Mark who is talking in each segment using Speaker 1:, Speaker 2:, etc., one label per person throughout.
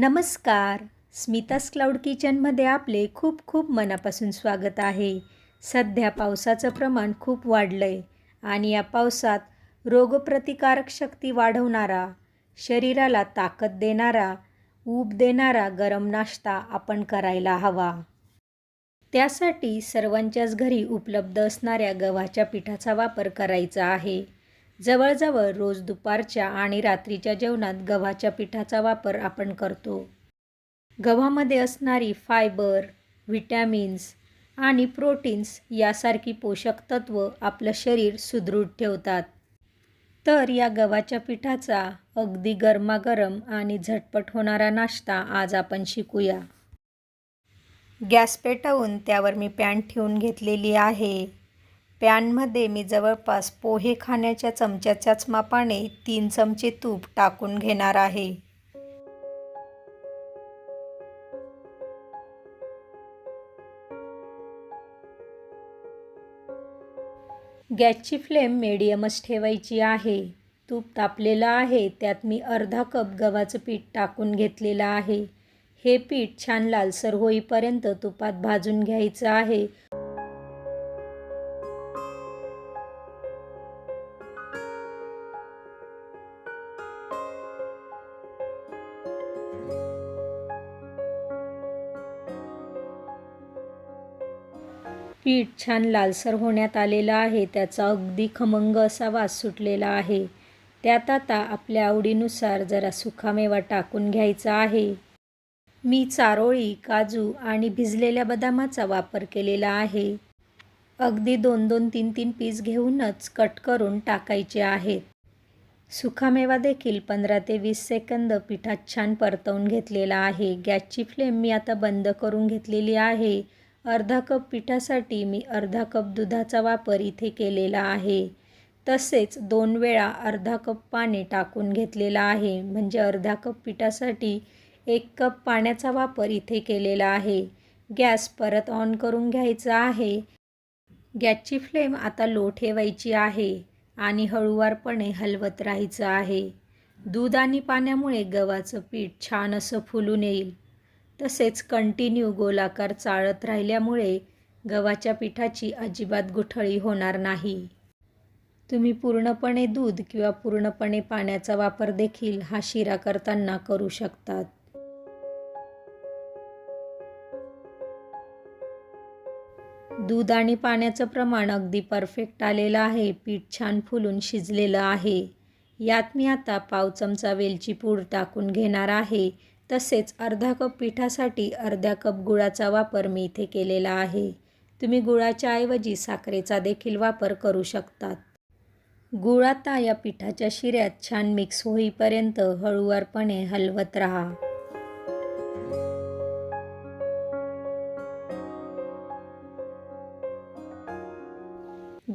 Speaker 1: नमस्कार. स्मितास क्लाउड किचनमध्ये आपले खूप खूप मनापासून स्वागत आहे. सध्या पावसाचं प्रमाण खूप वाढलं आहे आणि या पावसात रोगप्रतिकारक शक्ती वाढवणारा शरीराला ताकद देणारा ऊब देणारा गरम नाश्ता आपण करायला हवा. त्यासाठी सर्वांच्याच घरी उपलब्ध असणाऱ्या गव्हाच्या पिठाचा वापर करायचा आहे. जवळजवळ रोज दुपारच्या आणि रात्रीच्या जेवणात गव्हाच्या पिठाचा वापर आपण करतो. गव्हामध्ये असणारी फायबर व्हिटॅमिन्स आणि प्रोटीन्स यासारखी पोषक तत्व आपलं शरीर सुदृढ ठेवतात. तर या गव्हाच्या पिठाचा अगदी गरमागरम आणि झटपट होणारा नाश्ता आज आपण शिकूया. गॅस पेटवून त्यावर मी पॅन ठेवून घेतलेली आहे. पॅनमध्ये मी जवळपास पोहे खाण्याच्या चमच्याच्याच मापाने तीन चमचे तूप टाकून घेणार आहे. गॅसची फ्लेम मिडियमच ठेवायची आहे. तूप तापलेलं आहे त्यात मी अर्धा कप गव्हाचं पीठ टाकून घेतलेलं आहे. हे पीठ छान लालसर होईपर्यंत तुपात भाजून घ्यायचं आहे. पीठ छान लालसर होण्यात आलेलं आहे. त्याचा अगदी खमंग असा वास सुटलेला आहे. त्यात आता आपल्या आवडीनुसार जरा सुखामेवा टाकून घ्यायचा आहे. मी चारोळी काजू आणि भिजलेल्या बदामाचा वापर केलेला आहे. अगदी दोन दोन तीन तीन पीस घेऊनच कट करून टाकायचे आहेत. सुखामेवा देखील पंधरा ते वीस सेकंद पिठात छान परतवून घेतलेला आहे. गॅसची फ्लेम मी आता बंद करून घेतलेली आहे. अर्धा कप पिठासाठी मी अर्धा कप दुधाचा वापर इथे केलेला आहे. तसेच दोन वेळा अर्धा कप पाणी टाकून घेतलेला आहे. म्हणजे अर्धा कप पिठासाठी एक कप पाण्याचा वापर इथे केलेला आहे. गॅस परत ऑन करून घ्यायचा आहे. गॅसची फ्लेम आता लो ठेवायची आहे आणि हळूवारपणे हलवत राहायचं आहे. दूध आणि पाण्यामुळे गव्हाचं पीठ छान असं फुलून येईल. तसेच कंटिन्यू गोलाकार चाळत राहिल्यामुळे गव्हाच्या पिठाची अजिबात गुठळी होणार नाही. तुम्ही पूर्णपणे दूध किंवा पूर्णपणे पाण्याचा वापर देखील हा शिरा करताना करू शकतात. दूध आणि पाण्याचं प्रमाण अगदी परफेक्ट आलेलं आहे. पीठ छान फुलून शिजलेलं आहे. यात मी आता पाव चमचा वेलची पूड टाकून घेणार आहे. तसेच अर्धा कप पिठासाठी अर्ध्या कप गुळाचा वापर मी इथे केलेला आहे. तुम्ही गुळाच्या ऐवजी साखरेचा देखील वापर करू शकतात. गुळ आता या पिठाच्या शिऱ्यात छान मिक्स होईपर्यंत हळूवारपणे हलवत राहा.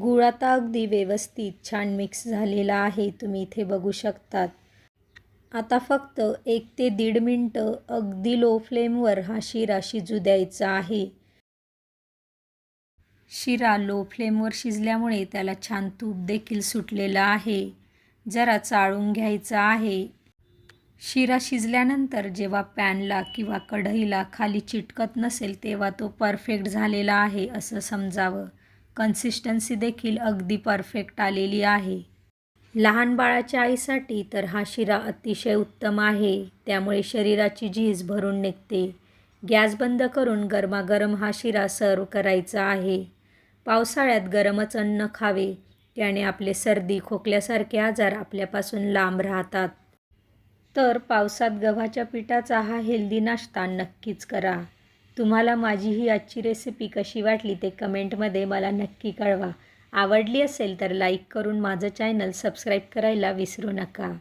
Speaker 1: गुळ आता अगदी व्यवस्थित छान मिक्स झालेला आहे. तुम्ही इथे बघू शकतात. आता फक्त एक ते दीड मिनटं अगदी लो फ्लेमवर हा शिरा शिजू द्यायचा आहे. शिरा लो फ्लेमवर शिजल्यामुळे त्याला छान तूप देखील सुटलेलं आहे. जरा चाळून घ्यायचा आहे. शिरा शिजल्यानंतर जेव्हा पॅनला किंवा कढईला खाली चिटकत नसेल तेव्हा तो परफेक्ट झालेला आहे असं समजावं. कन्सिस्टन्सी देखील अगदी परफेक्ट आलेली आहे. लहान बाळाच्या आईसाठी तर हा शिरा अतिशय उत्तम आहे. त्यामुळे शरीराची झीज भरून निघते. गॅस बंद करून गरमागरम हा शिरा सर्व करायचा आहे. पावसाळ्यात गरमच अन्न खावे. त्याने आपले सर्दी खोकल्यासारखे आजार आपल्यापासून लांब राहतात. तर पावसात गव्हाच्या पिठाचा हा हेल्दी नाश्ता नक्कीच करा. तुम्हाला माझी ही आजची रेसिपी कशी वाटली ते कमेंटमध्ये मला नक्की कळवा. आवडली असेल तर लाईक करून माझं चॅनल सबस्क्राईब करायला विसरू नका.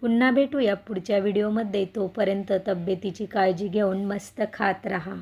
Speaker 1: पुन्हा भेटूया पुढच्या व्हिडिओमध्ये. तोपर्यंत तब्येतीची काळजी घेऊन मस्त खात राहा.